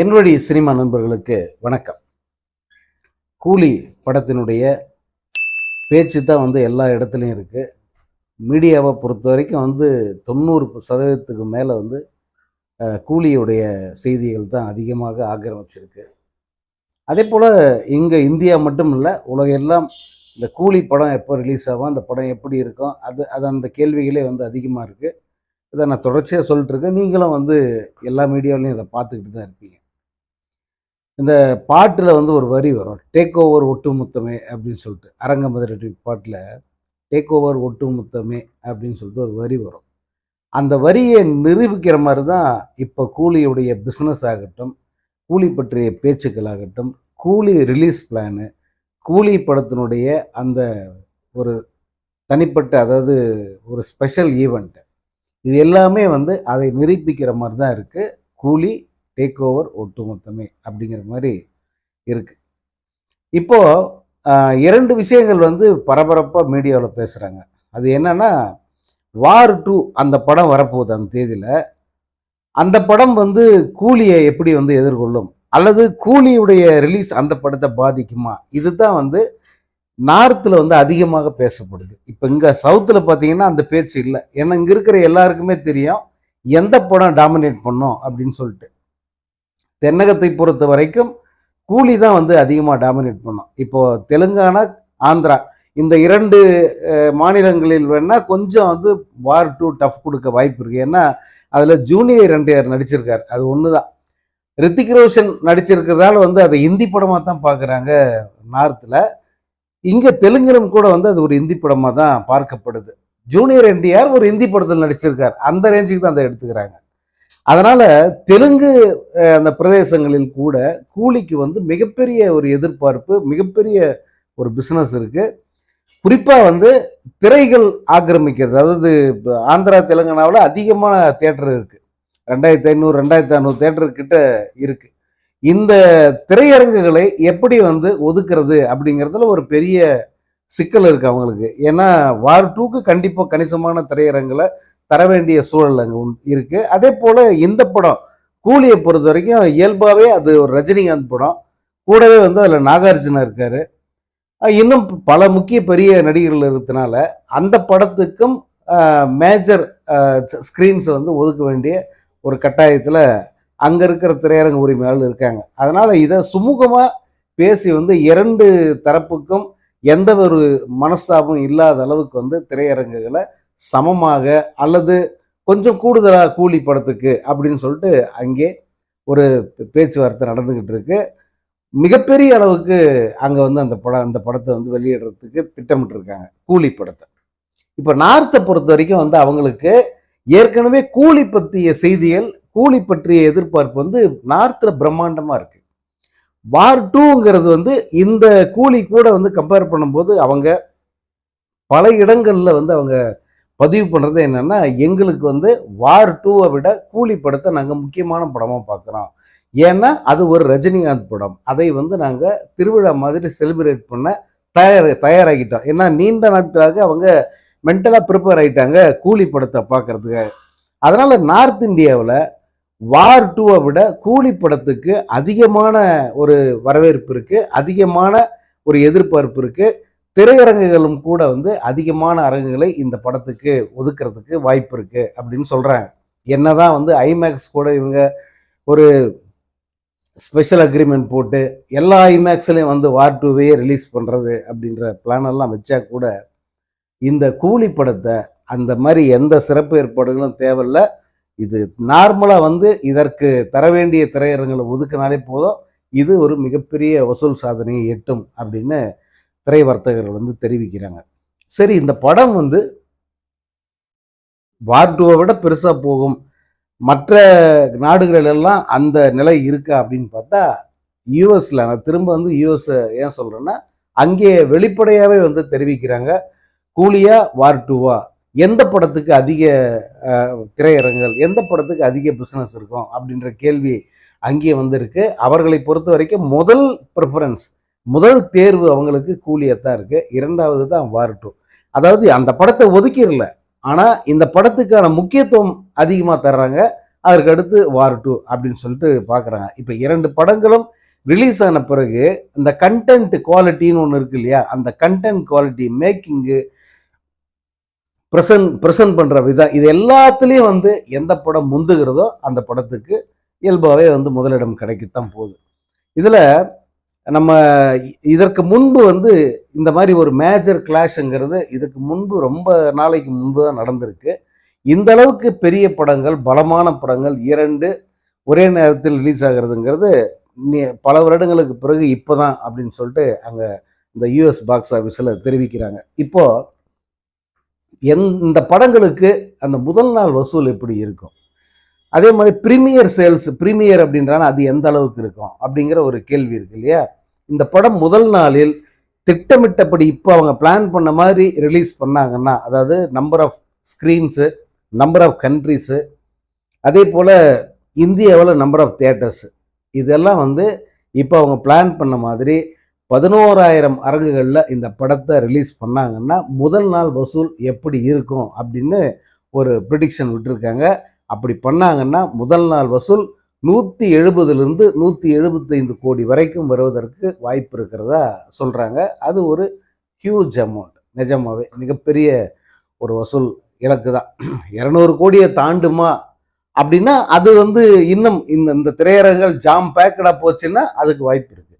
என்னுடைய சினிமா நண்பர்களுக்கு வணக்கம். கூலி படத்தினுடைய பேச்சு தான் வந்து எல்லா இடத்துலையும் இருக்குது மீடியாவை பொறுத்த வரைக்கும் வந்து தொண்ணூறு சதவீதத்துக்கு மேலே வந்து கூலியுடைய செய்திகள் தான் அதிகமாக ஆக்கிரமிச்சிருக்கு. அதே போல் இங்கே இந்தியா மட்டும் இல்லை உலகெல்லாம் இந்த கூலி படம் எப்போ ரிலீஸ் ஆகும் அந்த படம் எப்படி இருக்கும் அது அது அந்த கேள்விகளே வந்து அதிகமாக இருக்குது இதை நான் தொடர்ச்சியாக சொல்லிட்டுருக்கேன் நீங்களும் வந்து எல்லா மீடியாவிலையும் இதை பார்த்துக்கிட்டு தான் இருப்பீங்க. இந்த பாட்டில் வந்து ஒரு வரி வரும் டேக் ஓவர் ஒட்டுமொத்தமே அப்படின்னு சொல்லிட்டு. அரங்கமதுரை பாட்டில் டேக் ஓவர் ஒட்டுமொத்தமே அப்படின்னு சொல்லிட்டு ஒரு வரி வரும். அந்த வரியை நிரூபிக்கிற மாதிரி தான் இப்போ கூலியுடைய பிஸ்னஸ் ஆகட்டும் கூலி பற்றிய பேச்சுக்கள் ஆகட்டும் கூலி ரிலீஸ் பிளானு கூலி படத்தினுடைய அந்த ஒரு தனிப்பட்ட அதாவது ஒரு ஸ்பெஷல் ஈவெண்ட்டு இது எல்லாமே வந்து அதை நிரூபிக்கிற மாதிரி தான் இருக்குது கூலி டேக் ஓவர் ஒட்டுமொத்தமே அப்படிங்கிற மாதிரி இருக்குது இப்போது இரண்டு விஷயங்கள் வந்து பரபரப்பாக மீடியாவில் பேசுகிறாங்க அது என்னென்னா வார் டூ அந்த படம் வரப்போகுது அந்த தேதியில். அந்த படம் வந்து கூலியை எப்படி வந்து எதிர்கொள்ளும்? அல்லது கூலியுடைய ரிலீஸ் அந்த படத்தை பாதிக்குமா? இதுதான் வந்து நார்த்தில் வந்து அதிகமாக பேசப்படுது. இப்போ இங்கே சவுத்தில் பார்த்தீங்கன்னா அந்த பேச்சு இல்லை. ஏன்னா இங்கே இருக்கிற எல்லாருக்குமே தெரியும் எந்த படம் டாமினேட் பண்ணும் அப்படின்னு சொல்லிட்டு. தென்னகத்தை பொறுத்த வரைக்கும் கூலி தான் வந்து அதிகமாக டாமினேட் பண்ணும். இப்போது தெலுங்கானா ஆந்திரா இந்த இரண்டு மாநிலங்களில் வேணால் கொஞ்சம் வந்து வார் டூ டஃப் கொடுக்க வாய்ப்பு இருக்குது ஏன்னா அதில் ஜூனியர் என்டிஆர் நடிச்சிருக்கார். அது ஒன்று தான் ரித்திக் ரோஷன் நடிச்சிருக்கிறதால வந்து அதை இந்தி படமாக தான் பார்க்குறாங்க நார்த்தில் இங்கே தெலுங்கிலும் கூட வந்து அது ஒரு இந்தி படமாக தான் பார்க்கப்படுது. ஜூனியர் என்டிஆர் ஒரு இந்தி படத்தில் நடிச்சிருக்கார். அந்த ரேஞ்சுக்கு தான் அதை எடுத்துக்கிறாங்க. அதனால் தெலுங்கு அந்த பிரதேசங்களில் கூட கூலிக்கு வந்து மிகப்பெரிய ஒரு எதிர்பார்ப்பு மிகப்பெரிய ஒரு பிஸ்னஸ் இருக்குது குறிப்பாக வந்து திரைகள் ஆக்கிரமிக்கிறது அதாவது இப்போ ஆந்திரா தெலுங்கானாவில் அதிகமான தேட்டர் இருக்குது ரெண்டாயிரத்தி ஐநூறு ரெண்டாயிரத்தி ஐநூறு தேட்டர் கிட்ட இந்த திரையரங்குகளை எப்படி வந்து ஒதுக்குறது அப்படிங்கிறதுல ஒரு பெரிய சிக்கல் இருக்குது அவங்களுக்கு. ஏன்னா வார் டூக்கு கண்டிப்பாக கணிசமான திரையரங்குல தர வேண்டிய சூழல் அங்கே இருக்கு. அதே போல இந்த படம் கூலியை பொறுத்த வரைக்கும் இயல்பாகவே அது ஒரு ரஜினிகாந்த் படம். கூடவே வந்து அதில் நாகார்ஜுனா இருக்கார். இன்னும் பல முக்கிய பெரிய நடிகர்கள் இருக்கிறதுனால அந்த படத்துக்கும் மேஜர் ஸ்க்ரீன்ஸை வந்து ஒதுக்க வேண்டிய ஒரு கட்டாயத்தில் அங்கே இருக்கிற திரையரங்கு உரிமையாளர் இருக்காங்க. அதனால் இதை சுமூகமாக பேசி வந்து இரண்டு தரப்புக்கும் எந்த ஒரு மனஸ்தாபம் இல்லாத அளவுக்கு வந்து திரையரங்குகளை சமமாக அல்லது கொஞ்சம் கூடுதலாக கூலி படத்துக்கு அப்படின்னு சொல்லிட்டு அங்கே ஒரு பேச்சுவார்த்தை நடந்துக்கிட்டு இருக்கு. மிகப்பெரிய அளவுக்கு அங்கே வந்து அந்த படம் அந்த படத்தை வந்து வெளியிடுறதுக்கு திட்டமிட்டிருக்காங்க கூலி படத்தை. இப்போ நார்த்தை பொறுத்த வரைக்கும் வந்து அவங்களுக்கு ஏற்கனவே கூலி பற்றிய செய்திகள் கூலி பற்றிய எதிர்பார்ப்பு வந்து நார்த்தில் பிரம்மாண்டமாக இருக்கு. வார் டூங்கிறது வந்து இந்த கூலி கூட வந்து கம்பேர் பண்ணும்போது அவங்க பல இடங்களில் வந்து அவங்க பதிவு பண்ணுறது என்னென்னா எங்களுக்கு வந்து வார் டூவை விட கூலி படத்தை நாங்கள் முக்கியமான படமாக பார்க்குறோம் ஏன்னா அது ஒரு ரஜினிகாந்த் படம். அதை வந்து நாங்கள் திருவிழா மாதிரி செலிப்ரேட் பண்ண தயார் தயாராகிட்டோம். ஏன்னா நீண்ட நாட்களாக அவங்க மென்டலாக ப்ரிப்பேர் ஆகிட்டாங்க கூலி படத்தை பார்க்குறதுக்கு அதனால் நார்த் இந்தியாவில் வார் டூவை விட கூலி படத்துக்கு அதிகமான ஒரு வரவேற்பு இருக்குது அதிகமான ஒரு எதிர்பார்ப்பு இருக்குது திரையரங்குகளும் கூட வந்து அதிகமான அரங்குகளை இந்த படத்துக்கு ஒதுக்குறதுக்கு வாய்ப்பு இருக்குது அப்படின்னு சொல்கிறாங்க என்னதான் வந்து ஐமேக்ஸ் கூட இவங்க ஒரு ஸ்பெஷல் அக்ரிமெண்ட் போட்டு எல்லா ஐமேக்ஸ்லையும் வந்து வார் டூவையே ரிலீஸ் பண்ணுறது அப்படின்ற பிளானெல்லாம் வச்சா கூட இந்த கூலி படத்தை அந்த மாதிரி எந்த சிறப்பு ஏற்பாடுகளும் தேவையில்லை. இது நார்மலாக வந்து இதற்கு தர வேண்டிய திரையரங்களை ஒதுக்கினாலே போதும். இது ஒரு மிகப்பெரிய வசூல் சாதனையை எட்டும் அப்படின்னு திரை வர்த்தகர்கள் வந்து தெரிவிக்கிறாங்க. சரி இந்த படம் வந்து வார் டூவை விட பெருசாக போகும். மற்ற நாடுகள் எல்லாம் அந்த நிலை இருக்கா அப்படின்னு பார்த்தா யூஎஸில் நான் திரும்ப வந்து யூஎஸ் ஏன் சொல்கிறேன்னா அங்கே வெளிப்படையாகவே வந்து தெரிவிக்கிறாங்க கூலியா வார் டூவா எந்த படத்துக்கு அதிக திரையரங்குகள் எந்த படத்துக்கு அதிக பிஸ்னஸ் இருக்கும் அப்படின்ற கேள்வி அங்கே வந்திருக்கு. அவர்களை பொறுத்த வரைக்கும் முதல் ப்ரிஃபரன்ஸ் முதல் தேர்வு அவங்களுக்கு கூலியாக தான் இருக்குது இரண்டாவது தான் வார் டூ அதாவது அந்த படத்தை ஒதுக்கிடல. ஆனால் இந்த படத்துக்கான முக்கியத்துவம் அதிகமாக தர்றாங்க. அதற்கு அடுத்து வார் டூ அப்படின்னு சொல்லிட்டு பார்க்குறாங்க இப்போ இரண்டு படங்களும் ரிலீஸ் ஆன பிறகு இந்த கண்டென்ட் குவாலிட்டின்னு ஒன்று இருக்கு இல்லையா? அந்த content quality making present present பண்ணுற விதம் இது எல்லாத்துலேயும் வந்து எந்த படம் முந்துகிறதோ அந்த படத்துக்கு இயல்பாகவே வந்து முதலிடம் கிடைக்கத்தான் போகுது. இதில் நம்ம இதற்கு முன்பு வந்து இந்த மாதிரி ஒரு மேஜர் கிளாஷுங்கிறது இதுக்கு முன்பு ரொம்ப நாளைக்கு முன்பு தான் நடந்திருக்கு. இந்த அளவுக்கு பெரிய படங்கள் பலமான படங்கள் இரண்டு ஒரே நேரத்தில் ரிலீஸ் ஆகிறதுங்கிறது பல வருடங்களுக்கு பிறகு இப்போ தான் அப்படின்னு சொல்லிட்டு அங்கே இந்த யூஎஸ் பாக்ஸ் ஆஃபீஸில் தெரிவிக்கிறாங்க. இப்போ எந் இந்த படங்களுக்கு அந்த முதல் நாள் வசூல் எப்படி இருக்கும்? அதே மாதிரி ப்ரீமியர் சேல்ஸ் ப்ரீமியர் அப்படின்றான அது எந்த அளவுக்கு இருக்கும்? அப்படிங்கிற ஒரு கேள்வி இருக்கு இல்லையா? இந்த படம் முதல் நாளில் திட்டமிட்டபடி இப்போ அவங்க பிளான் பண்ண மாதிரி ரிலீஸ் பண்ணாங்கன்னா அதாவது number of screens number of countries அதே போல் இந்தியாவில் நம்பர் ஆஃப் தியேட்டர்ஸு இதெல்லாம் வந்து இப்போ அவங்க பிளான் பண்ண மாதிரி பதினோராயிரம் அரங்குகளில் இந்த படத்தை ரிலீஸ் பண்ணாங்கன்னா முதல் நாள் வசூல் எப்படி இருக்கும் அப்படின்னு ஒரு ப்ரிடிக்ஷன் விட்டுருக்காங்க. அப்படி பண்ணாங்கன்னா முதல் நாள் வசூல் நூற்றி எழுபதுலேருந்து நூற்றி எழுபத்தைந்து கோடி வரைக்கும் வருவதற்கு வாய்ப்பு இருக்கிறதா சொல்கிறாங்க அது ஒரு ஹியூஜ் அமௌண்ட் நிஜமாவே மிகப்பெரிய ஒரு வசூல் இலக்கு தான். இரநூறு கோடியை தாண்டுமா அப்படின்னா அது வந்து இன்னும் இந்த இந்த திரையரங்குகள் ஜாம் பேக்கடாக போச்சுன்னா அதுக்கு வாய்ப்பு இருக்குது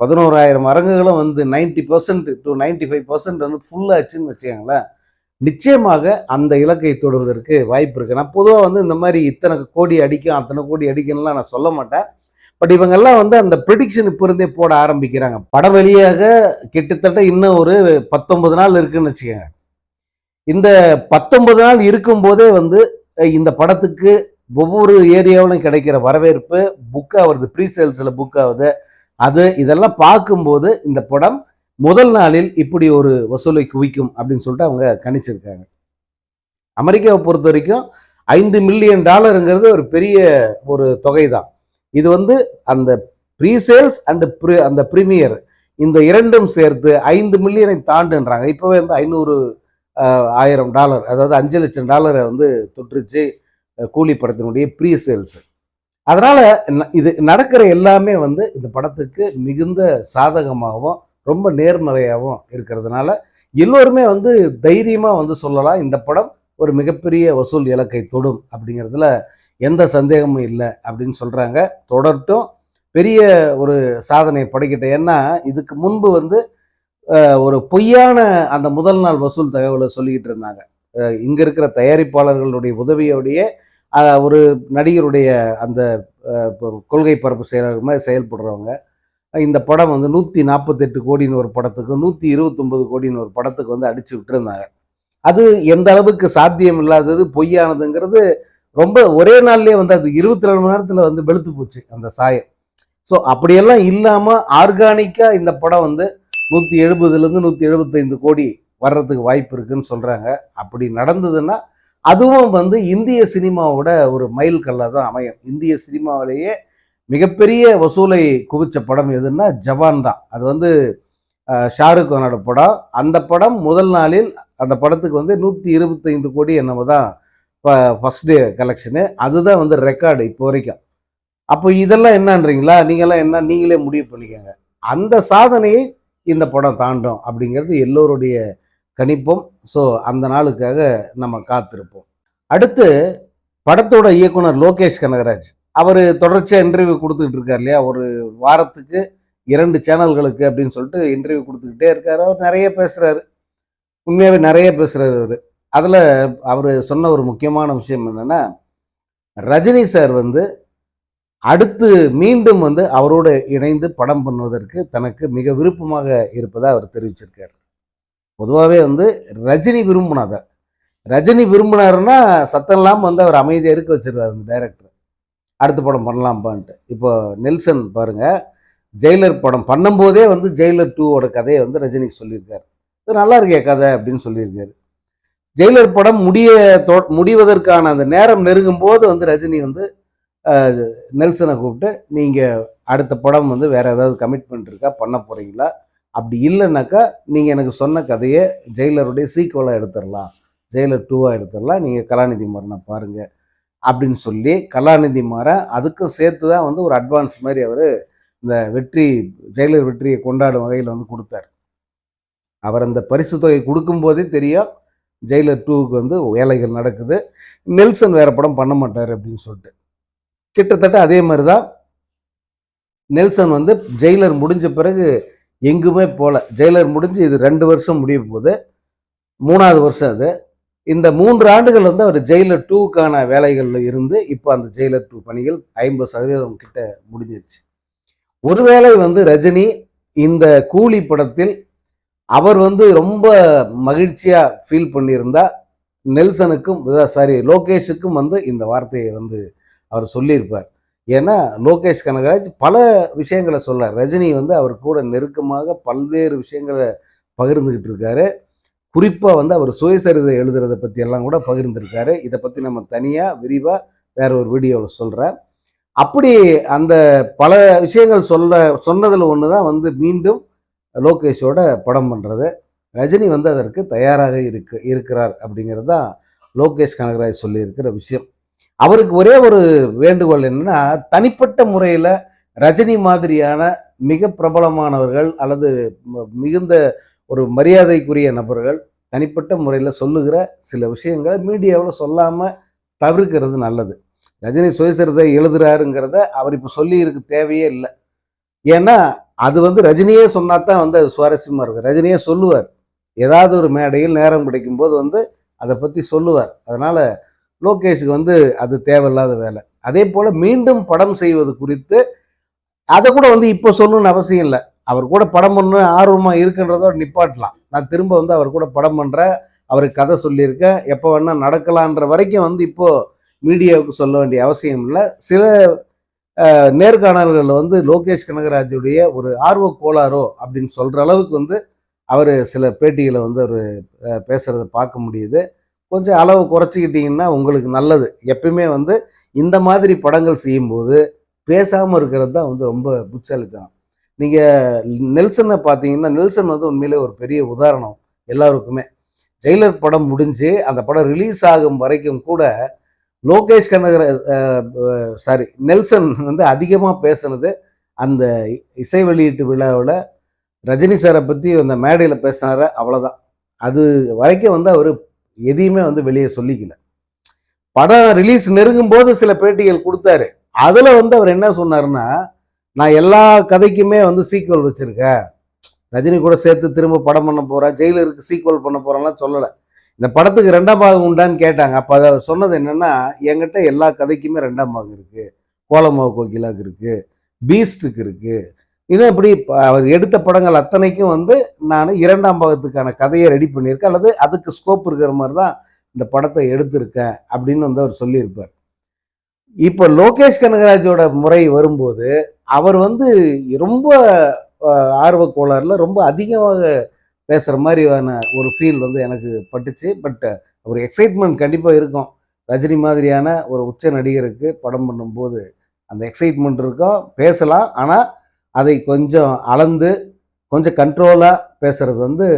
பதினோராயிரம் அரங்குகளும் வந்து ninety percent to ninety five percent வந்து ஃபுல்லாச்சுன்னு வச்சுக்கோங்களேன். நிச்சயமாக அந்த இலக்கை தொடுவதற்கு வாய்ப்பு இருக்கு. நான் பொதுவாக வந்து இந்த மாதிரி இத்தனை கோடி அடிக்கும் அத்தனை கோடி அடிக்கணும்லாம் நான் சொல்ல மாட்டேன். பட் இவங்கெல்லாம் வந்து அந்த ப்ரிடிக்ஷன் இப்போ இருந்தே போட ஆரம்பிக்கிறாங்க. படம் வெளியாக கிட்டத்தட்ட இன்னும் ஒரு பத்தொன்பது நாள் இருக்குன்னு வச்சுக்கோங்க. இந்த பத்தொன்பது நாள் இருக்கும்போதே வந்து இந்த படத்துக்கு ஒவ்வொரு ஏரியாவிலும் கிடைக்கிற வரவேற்பு புக் ஆகுறது ப்ரீ சேல்ஸில் புக் ஆகுது. அது இதெல்லாம் பார்க்கும்போது இந்த படம் முதல் நாளில் இப்படி ஒரு வசூலை குவிக்கும் அப்படின்னு சொல்லிட்டு அவங்க கணிச்சிருக்காங்க. அமெரிக்காவை பொறுத்த வரைக்கும் ஐந்து மில்லியன் டாலருங்கிறது ஒரு பெரிய ஒரு தொகை தான் இது வந்து அந்த ப்ரீ சேல்ஸ் அண்ட் அந்த ப்ரீமியர் இந்த இரண்டும் சேர்த்து ஐந்து மில்லியனை தாண்டுன்றாங்க. இப்போவே வந்து ஐநூறு ஆயிரம் டாலர் அதாவது அஞ்சு லட்சம் டாலரை வந்து தொற்றுச்சு கூலி படத்தினுடைய ப்ரீ சேல்ஸ் அதனால் இது நடக்கிற எல்லாமே வந்து இந்த படத்துக்கு மிகுந்த சாதகமாகவும் ரொம்ப நேர்மறையாகவும் இருக்கிறதுனால எல்லோருமே வந்து தைரியமாக வந்து சொல்லலாம் இந்த படம் ஒரு மிகப்பெரிய வசூல் இலக்கை தொடும் அப்படிங்கிறதுல எந்த சந்தேகமும் இல்லை அப்படின்னு சொல்கிறாங்க தொடர்ட்டும் பெரிய ஒரு சாதனை படைக்கிட்ட ஏன்னா இதுக்கு முன்பு வந்து ஒரு பொய்யான அந்த முதல் நாள் வசூல் தகவலை சொல்லிக்கிட்டு இருந்தாங்க. இங்கே இருக்கிற தயாரிப்பாளர்களுடைய உதவியோடைய ஒரு நடிகருடைய அந்த இப்போ கொள்கை பரப்பு செயலாளர் மாதிரி செயல்படுறவங்க இந்த படம் வந்து நூற்றி நாற்பத்தெட்டு கோடின்னு ஒரு படத்துக்கு நூற்றி இருபத்தொம்பது கோடின்னு ஒரு படத்துக்கு வந்து அடிச்சு விட்டுருந்தாங்க. அது எந்த அளவுக்கு சாத்தியம் இல்லாதது பொய்யானதுங்கிறது ரொம்ப ஒரே நாள்லேயே வந்து அது இருபத்தி ரெண்டு மணி நேரத்தில் வந்து வெளுத்து போச்சு அந்த சாயம் ஸோ அப்படியெல்லாம் இல்லாமல் ஆர்கானிக்காக இந்த படம் வந்து நூற்றி எழுபதுலேருந்து நூற்றி எழுபத்தைந்து கோடி வர்றதுக்கு வாய்ப்பு இருக்குன்னு சொல்கிறாங்க அப்படி நடந்ததுன்னா அதுவும் வந்து இந்திய சினிமாவோட ஒரு மைல் கல்லாக தான் அமையும். இந்திய சினிமாவிலேயே மிகப்பெரிய வசூலை குவிச்ச படம் எதுன்னா ஜவான் தான். அது வந்து ஷாருக் கானோட படம். அந்த படம் முதல் நாளில் அந்த படத்துக்கு வந்து நூற்றி இருபத்தைந்து கோடி என்னமோ தான் ஃபஸ்ட் டே கலெக்ஷனு அதுதான் வந்து ரெக்கார்டு இப்போ வரைக்கும். அப்போ இதெல்லாம் என்னன்றீங்களா? நீங்கள்லாம் என்ன நீங்களே முடிவு பண்ணிக்கோங்க. அந்த சாதனையை இந்த படம் தாண்டும் அப்படிங்கிறது எல்லோருடைய கணிப்பும். ஸோ அந்த நாளுக்காக நம்ம காத்திருப்போம். அடுத்து படத்தோட இயக்குனர் லோகேஷ் கனகராஜ். அவர் தொடர்ச்சியாக இன்டர்வியூ கொடுத்துக்கிட்டு இருக்கார் இல்லையா ஒரு வாரத்துக்கு இரண்டு சேனல்களுக்கு அப்படின்னு சொல்லிட்டு இன்டர்வியூ கொடுத்துக்கிட்டே இருக்கார். அவர் நிறைய பேசுகிறாரு உண்மையாகவே நிறைய பேசுகிறார் அவர். அதில் அவர் சொன்ன ஒரு முக்கியமான விஷயம் என்னென்னா ரஜினி சார் வந்து அடுத்து மீண்டும் வந்து அவரோடு இணைந்து படம் பண்ணுவதற்கு தனக்கு மிக விருப்பமாக இருப்பதாக அவர் தெரிவிச்சிருக்கார். பொதுவாகவே வந்து ரஜினி விரும்பினாத ரஜினி விரும்பினாருன்னா சத்தம் இல்லாமல் வந்து அவர் அமைதியாக இருக்க வச்சிருவார் அந்த டைரக்டர் அடுத்த படம் பண்ணலாம்ப்பான்ட்டு இப்போ நெல்சன் பாருங்கள் ஜெயிலர் படம் பண்ணும்போதே வந்து ஜெயிலர் டூவோட கதையை வந்து ரஜினி சொல்லியிருக்காரு. இது நல்லா இருக்கே கதை அப்படின்னு சொல்லியிருக்காரு. ஜெயிலர் படம் முடிய தொ- முடிவதற்கான அந்த நேரம் நெருங்கும் போது வந்து ரஜினி வந்து நெல்சனை கூப்பிட்டு நீங்கள் அடுத்த படம் வந்து வேறு ஏதாவது கமிட்மெண்ட் இருக்கா? பண்ண போகிறீங்களா அப்படி இல்லைனாக்கா நீங்கள் எனக்கு சொன்ன கதையை ஜெயிலருடைய சீக்குவலாக எடுத்துடலாம். ஜெயிலர் டூவாக எடுத்துடலாம். நீங்கள் கலாநிதி மரணம் பாருங்கள் அப்படின்னு சொல்லி கலாநிதி மாற அதுக்கும் சேர்த்து தான் வந்து ஒரு அட்வான்ஸ் மாதிரி அவர் இந்த வெற்றி ஜெயலர் வெற்றியை கொண்டாடும் வகையில் வந்து கொடுத்தார். அவர் அந்த பரிசு தொகை கொடுக்கும்போதே தெரியும் ஜெயிலர் டூவுக்கு வந்து வேலைகள் நடக்குது நெல்சன் வேற படம் பண்ண மாட்டார் அப்படின்னு சொல்லிட்டு. கிட்டத்தட்ட அதே மாதிரி தான் நெல்சன் வந்து ஜெயிலர் முடிஞ்ச பிறகு எங்குமே போகல ஜெயிலர் முடிஞ்சு இது ரெண்டு வருஷம் முடிய போகுது மூணாவது வருஷம் அது இந்த மூன்று ஆண்டுகள் வந்து அவர் ஜெயிலர் டூக்கான வேலைகளில் இருந்து இப்போ அந்த ஜெயிலர் டூ பணிகள் ஐம்பது சதவீதம் கிட்ட முடிஞ்சிருச்சு. ஒருவேளை வந்து ரஜினி இந்த கூலி படத்தில் அவர் வந்து ரொம்ப மகிழ்ச்சியாக ஃபீல் பண்ணியிருந்தா நெல்சனுக்கும் சாரி லோகேஷுக்கும் வந்து இந்த வார்த்தையை வந்து அவர் சொல்லியிருப்பார். ஏன்னா லோகேஷ் கனகராஜ் பல விஷயங்களை சொல்றார். ரஜினி வந்து அவர் கூட நெருக்கமாக பல்வேறு விஷயங்களை பகிர்ந்துக்கிட்டு இருக்காரு. குறிப்பாக வந்து அவர் சுயசரிதை எழுதுறதை பற்றி எல்லாம் கூட பகிர்ந்திருக்காரு. இதை பற்றி நம்ம தனியாக விரிவாக வேற ஒரு வீடியோவில் சொல்கிறேன் அப்படி அந்த பல விஷயங்கள் சொல்ல சொன்னதில் ஒன்று தான் வந்து மீண்டும் லோகேஷோட படம் பண்ணுறது ரஜினி வந்து அதற்கு தயாராக இருக்கு இருக்கிறார் அப்படிங்கிறது தான் லோகேஷ் கனகராஜ் சொல்லியிருக்கிற விஷயம். அவருக்கு ஒரே ஒரு வேண்டுகோள் என்னன்னா தனிப்பட்ட முறையில் ரஜினி மாதிரியான மிக பிரபலமானவர்கள் அல்லது ம- மிகுந்த ஒரு மரியாதைக்குரிய நபர்கள் தனிப்பட்ட முறையில் சொல்லுகிற சில விஷயங்களை மீடியாவில் சொல்லாமல் தவிர்க்கிறது நல்லது. ரஜினி சுயசரிதை எழுதுறாருங்கிறத அவர் இப்போ சொல்லியிருக்கு தேவையே இல்லை. ஏன்னா அது வந்து ரஜினியே சொன்னா தான் வந்து அது சுவாரஸ்யமாக இருக்கும். ரஜினியே சொல்லுவார். ஏதாவது ஒரு மேடையில் நேரம் கிடைக்கும் போது வந்து அதை பற்றி சொல்லுவார். அதனால் லோகேஷுக்கு வந்து அது தேவையில்லாத வேலை. அதே போல் மீண்டும் படம் செய்வது குறித்து அதை கூட வந்து இப்போ சொல்லணும்னு அவசியம் இல்லை. அவர் கூட படம் பண்ண ஆர்வமாக இருக்குன்றதோட நிப்பாட்டலாம். நான் திரும்ப வந்து அவர் கூட படம் பண்ணுறேன் அவருக்கு கதை சொல்லியிருக்கேன் எப்போ வேணால் நடக்கலான்ற வரைக்கும் வந்து இப்போது மீடியாவுக்கு சொல்ல வேண்டிய அவசியம் இல்லை. சில நேர்காணல்களில் வந்து லோகேஷ் கனகராஜுடைய ஒரு ஆர்வ கோளாறோ அப்படின்னு சொல்கிற அளவுக்கு வந்து அவர் சில பேட்டிகளை வந்து அவர் பேசுகிறத பார்க்க முடியுது. கொஞ்சம் அளவு குறைச்சிக்கிட்டிங்கன்னா உங்களுக்கு நல்லது. எப்பயுமே வந்து இந்த மாதிரி படங்கள் செய்யும்போது பேசாமல் இருக்கிறது தான் வந்து ரொம்ப புத்தாலித்தனம் நீங்கள் நெல்சனை பார்த்தீங்கன்னா நெல்சன் வந்து உண்மையிலே ஒரு பெரிய உதாரணம் எல்லாருக்குமே. ஜெயிலர் படம் முடிஞ்சு அந்த படம் ரிலீஸ் ஆகும் வரைக்கும் கூட லோகேஷ் கனகர சாரி நெல்சன் வந்து அதிகமாக பேசுனது அந்த இசை வெளியீட்டு விழாவில் ரஜினி சாரை பற்றி அந்த மேடையில் பேசினார அவ்வளோதான் அது வரைக்கும் வந்து அவர் எதையுமே வந்து வெளியே சொல்லிக்கல. படம் ரிலீஸ் நெருங்கும் போது சில பேட்டிகள் கொடுத்தாரு. அதில் வந்து அவர் என்ன சொன்னார்னா நான் எல்லா கதைக்குமே வந்து சீக்வல் வச்சுருக்கேன். ரஜினி கூட சேர்த்து திரும்ப படம் பண்ண போகிறேன் ஜெயிலருக்கு சீக்வல் பண்ண போகிறேன்லாம் சொல்லலை. இந்த படத்துக்கு ரெண்டாம் பாகம் உண்டான்னு கேட்டாங்க. அப்போ அதை அவர் சொன்னது என்னென்னா என்கிட்ட எல்லா கதைக்குமே ரெண்டாம் பாகம் இருக்குது கோலமாவு கோகிலாக்கு இருக்குது பீஸ்டுக்கு இருக்குது இன்னும் இப்படி அவர் எடுத்த படங்கள் அத்தனைக்கும் வந்து நான் இரண்டாம் பாகத்துக்கான கதையை ரெடி பண்ணியிருக்கேன். அல்லது அதுக்கு ஸ்கோப் இருக்கிற மாதிரி தான் இந்த படத்தை எடுத்திருக்கேன் அப்படின்னு வந்து அவர் சொல்லியிருப்பார். இப்போ லோகேஷ் கனகராஜோட முறை வரும்போது அவர் வந்து ரொம்ப ஆர்வ கோளாறில் ரொம்ப அதிகமாக பேசுகிற மாதிரியான ஒரு ஃபீல் வந்து எனக்கு பட்டுச்சு. பட் ஒரு எக்ஸைட்மெண்ட் கண்டிப்பாக இருக்கும். ரஜினி மாதிரியான ஒரு உச்ச நடிகருக்கு படம் பண்ணும்போது அந்த எக்ஸைட்மெண்ட் இருக்கும். பேசலாம். ஆனால் அதை கொஞ்சம் அளந்து கொஞ்சம் கண்ட்ரோலாக பேசுறது வந்து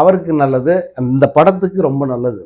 அவருக்கு நல்லது. அந்த படத்துக்கு ரொம்ப நல்லது